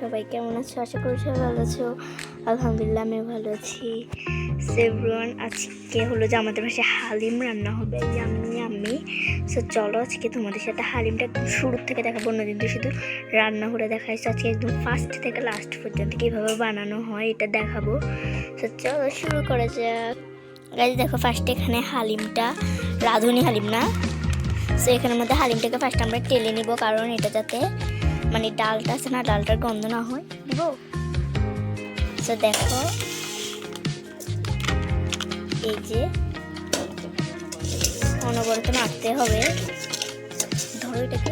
সবাই কেমন আছো? আশা করি সবাই ভালো আছো। আলহামদুলিল্লাহ আমি ভালো আছি। সেভরন আজকে হলো যে আমাদের পাশে হালিম রান্না হবে। আমি আমি সো চলো আজকে তোমাদের সাথে হালিমটা একদম শুরু থেকে দেখাবো, অন্যদিন শুধু রান্না করে দেখাইছে আজকে একদম ফার্স্ট থেকে লাস্ট পর্যন্ত কীভাবে বানানো হয়, এটা দেখাবো। সো চলো শুরু করা যাক। গাইজ দেখো ফার্স্টে এখানে হালিমটা রাঁধুনি হালিম না? সো এখানের মধ্যে হালিমটাকে ফার্স্ট আমরা টেলে নিব, কারণ এটা যাতে মানে ডালটা আছে না, ডালটার গন্ধ না হয়, দিব। সো দেখো। এই যে, অনবরত নাড়তে হবে। ধরো এটাকে।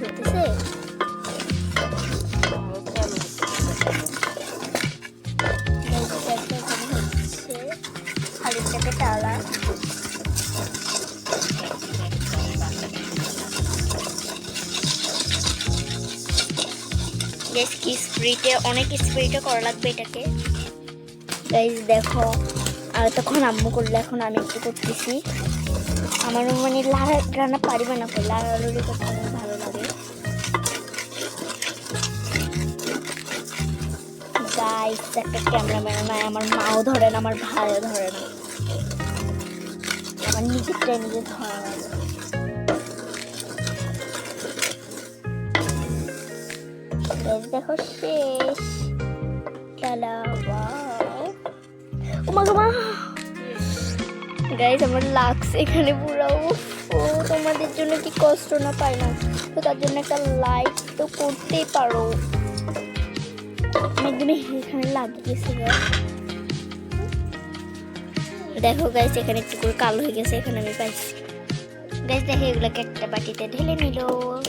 হতেছে? স্প্রিটে, অনেক স্প্রিটে করা লাগবে এটাকে। গাইজ দেখো, আর তখন আম্মু করলে, এখন আমি একটু করতেছি। আমার মানে লাড়া রান্না পারিবে না লাড়ালড়ি করতে আমার ভালো লাগে। গাইস একটা ক্যামেরাম্যান নাই, আমার মাও ধরে না, আমার ভাইও ধরে না। আমার নিজেরটাই নিজে ধরা লাগে। দেখো শেষ টালা ওয়াও ও মা গো মা গাইস আমার লাক্স এখানে পুরো ও তোমাদের জন্য কি কষ্ট না পাই না তো তার জন্য একটা লাইক তো করতেই পারো একদমই এখানে লাগিয়েছি। দেখো গাইস এখানে একটু করে কালো হয়ে গেছে এখানে আমি পাইছি গাইস দেখো এগুলোকে একটা বাটিতে ঢেলে নিল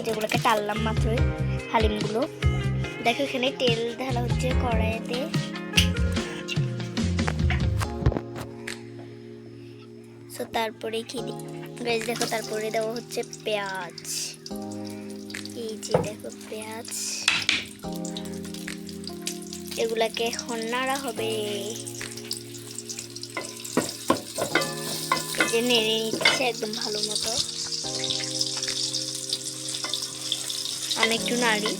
যেগুলোকে টাললাম মাত্রই হালিমগুলো দেখো এখানে তেল ঢালা হচ্ছে কড়াইতে। সো তারপরে কি গাইস দেখো তারপরে দেওয়া হচ্ছে পেঁয়াজ। এই যে দেখো পেঁয়াজ। এগুলাকে এখন নাড়া হবে। যে নেড়ে নিচ্ছে একদম ভালো মতো। আমি একটু নাড়ি।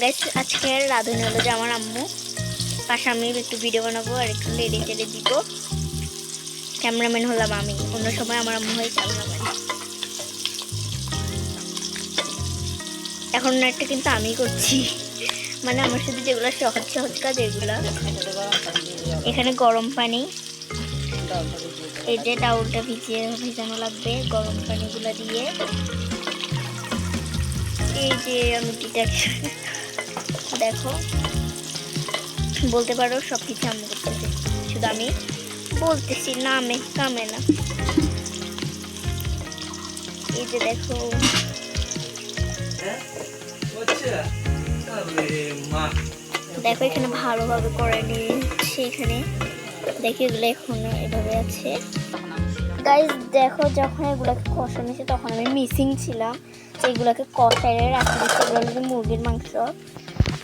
গাইস আজকের রাঁধুনি হলো যে আমার আম্মু। পাশে আমি একটু ভিডিও বানাবো আর একটু লেড়ে চেড়ে দিব। ক্যামেরাম্যান হলাম আমি। অন্য সময় আমার আম্মু হয় ক্যামেরাম্যান এখন একটা কিন্তু আমি করছি। মানে আমার সাথে যেগুলো সহজ সহজ কাজ, এগুলো। এখানে গরম পানি। এই যে ডাউলটা ভিজিয়ে ভিজানো লাগবে গরম পানিগুলো দিয়ে। এই যে আমি ডিটেকশন দেখো। বলতে পারো সব কিছু আমি করতেছি। শুধু আমি বলতেছি, নামে, কামে না। এই যে দেখো। দেখো এখানে ভালোভাবে করে নিয়েছি এখানে। দেখি এগুলো এখনও এভাবে আছে। গাইজ দেখো যখন এগুলোকে কষানিছে তখন আমি মিসিং ছিলাম। যে এগুলোকে কষাইয়ে রাখি দিচ্ছি এগুলো হলো মুরগির মাংস।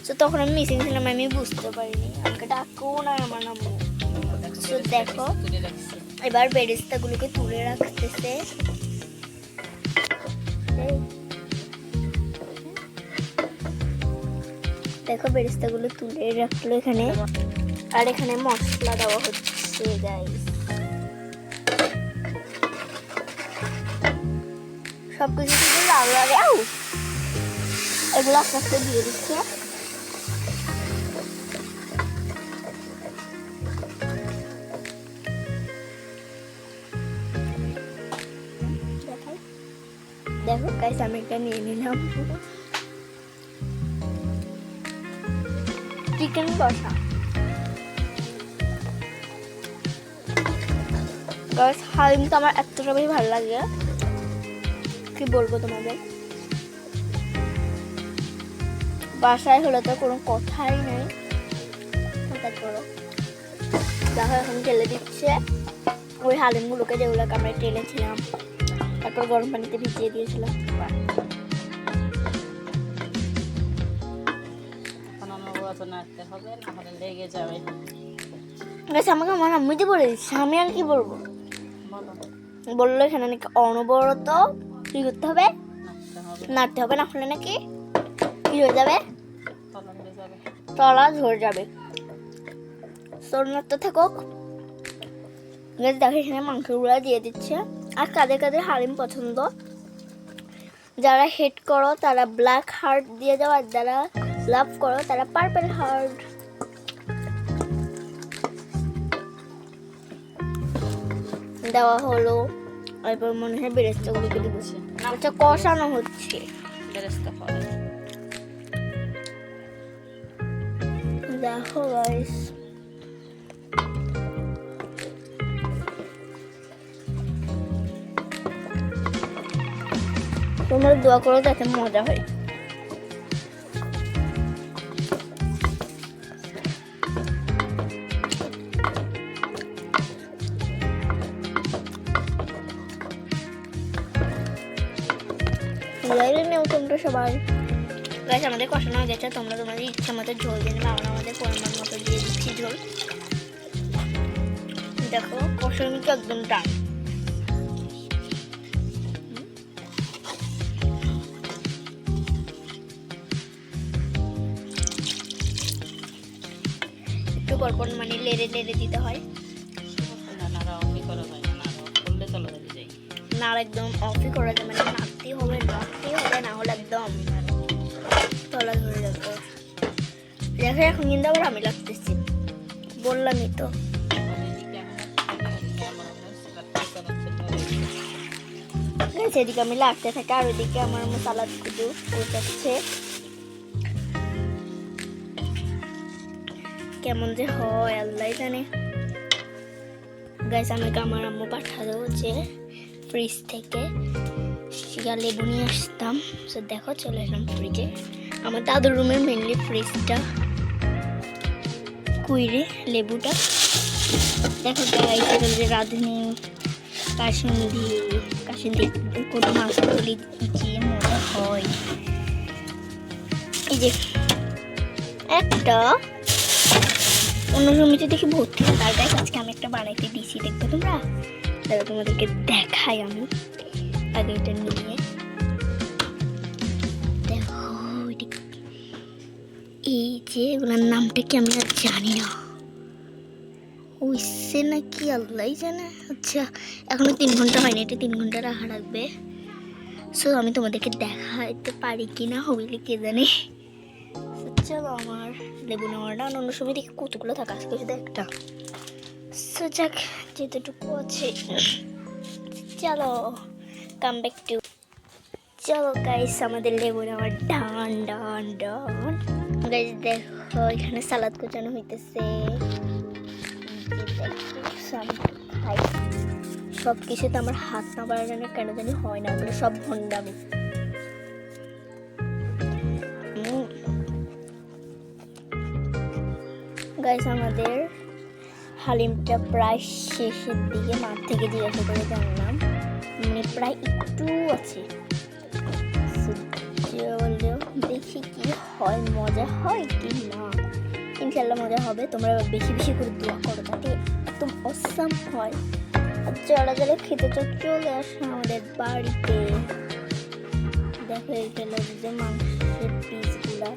তো তখন আমি মিসিং ছিলাম, আমি বুঝতে পারিনি। আমাকে ডাকো না আমার নাম তো দেখো, এবার বেরেস্তাগুলোকে তুলে রাখতেছে। দেখো, বেরেস্তাগুলো তুলে রাখল এখানে। আর এখানে মশলা দেওয়া হচ্ছে গাইস সব কিছু শুধু লাল লাগে আউ! এগুলো আস্তে আস্তে দিয়ে দিচ্ছে। দেখো গাইস আমি একটা নিয়ে নিলাম। চিকেন কষা। গাইস হালিম তো আমার এতটা বেশি ভালো লাগে। কি বলব তোমাদের? বাসায় হলে তো কোনো কথাই নেই। হঠাৎ করো দেখো এখন টেলে দিচ্ছে। ওই হালিমগুলোকে যেগুলোকে আমরা টেলেছিলাম তারপর গরম পানিতে ভিজিয়ে দিয়েছিলাম। আমাকে আমার আম্মুই বলে দিচ্ছে আমি আর কি বলব? বলল এখানে নাকি অনবরত কি করতে হবে। নাড়তে হবে না, হলে নাকি কি হয়ে যাবে? তলা ঝরে যাবে। তোর নাড়তে থাকুক দেখো এখানে মাংসগুলো দিয়ে দিচ্ছে। আর কাদের কাদের হালিম পছন্দ? যারা হেড করো, তারা ব্ল্যাক হার্ট দিয়ে দাও। আর যারা লাভ করো, তারা পার্পল হার্ট দেওয়া হলো। এরপর মনে হয় বেরেস্তাগুলো কেটে দিচ্ছে আচ্ছা কষানো হচ্ছে। বেরেস্তা দেখো গাইস তোমরা দোয়া করো যাতে মজা হয়। তোমরা সবাই। গাছ আমাদের কষানো গেছে, তোমরা তোমাদের ইচ্ছা মতো ঝোল নেবে আমরা আমাদের পরিমাণ মতো দিয়ে দিচ্ছি ঝোল। দেখো, কষানো কিন্তু একদম টান একটু পরপর মানে লেড়ে লেড়ে দিতে হয়। না, একদম অফই করা যায় মানে নাড়তেই হবে নাড়তেই হবে, না হলে একদম তলা ধরে যাবে। দেখো এখন কিন্তু আবার আমি লাগতেছি। বললামই তো। এদিকে আমি লাগতে থাকি, আর ওইদিকে আমার সালাদ কুদু উঠাচ্ছে কেমন যে হয়, আল্লাহ জানে। গাইস আমাকে আমার আম্মু পাঠা দেবো যে ফ্রিজ থেকে শিয়া লেবু নিয়ে আসতাম। তো দেখো, চলে এলাম ফ্রিজে আমার দাদুর রুমের মেনলি ফ্রিজটা কুইরে, লেবুটা। দেখো যে রাঁধুনি, কাসুন্দি কাসুন্দি, কোনো মাংস তুলি যে মজা হয়। এই যে একটা, অন্য জমিতে দেখি ভর্তি তার গাছ আজকে আমি একটা বানাইতে দিছি দেখবে তোমরা? তাহলে তোমাদেরকে দেখাই আমি। আগে এটা নিয়ে। দেখো এই যে এগুলোর নামটা কি আমি আর জানি না। হইছে নাকি আল্লাহ জানে। আচ্ছা এখনও তিন ঘণ্টা হয়নি, এটা তিন ঘণ্টা রাখা রাখবে সো আমি তোমাদেরকে দেখাইতে পারি কি না হইলে কে জানে। চলো আমার লেবু নেওয়াটা আর অন্য সময় দেখি কতগুলো থাকা আজকে শুধু একটা। সো যাক যেতটুকু আছে চলো কাম ব্যাক টু চলো গাইস আমাদের লেবু নেওয়ার ডান ডান ডান গাইস দেখো, এখানে সালাদ কোচানো হইতেছে। খাই সব কিছুতে আমার হাত না বাড়ানো কেন জানি হয় না, ওগুলো সব ভণ্ডামি। গাইস আমাদের হালিমটা প্রায় শেষের দিকে মাঠ থেকে জিজ্ঞাসা করে জানলাম। মানে প্রায় একটু আছে। দেখি কি হয়, মজা হয় কি না? ইনশাল্লাহ মজা হবে। তোমরা বেশি বেশি করে দোয়া করো যাতে একদম অসাম হয়। আর যারা যারা খেতে চাও চলে আসো আমাদের বাড়িতে। দেখো এটা যে মাংসের পিসগুলা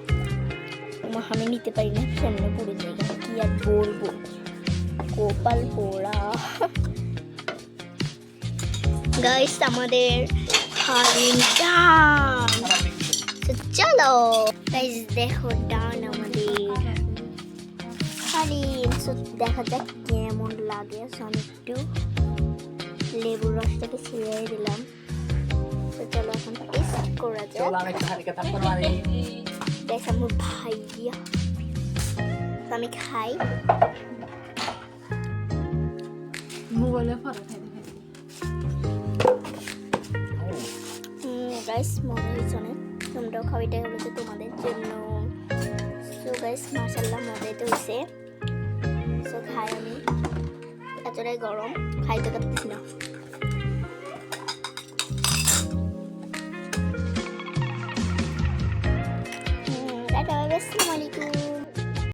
আমি নিতে পারি না, সামনে পড়ে যাই কি আর বলব? গোপাল পোড়া। গাইস আমাদের হারিম ডান চলো গাইস দেখো ডান আমাদের হারিম তো দেখা যাক কেমন লাগে। আমি একটু লেবুর রসটাকে ছিঁড়ে দিলাম। তো চলো এখন টেস্ট করা যাক। দেখ আমার ভাইয়া। আমি খাই। মোবাইলে ফটো খাই গাইস মনে তোমাদের জন্য। সো গাইস মাশাল্লাহ মজাইতে হয়েছে সো খাই আমি। এতটাই গরম, খাইতে পারতেছি না। আলাইকুম।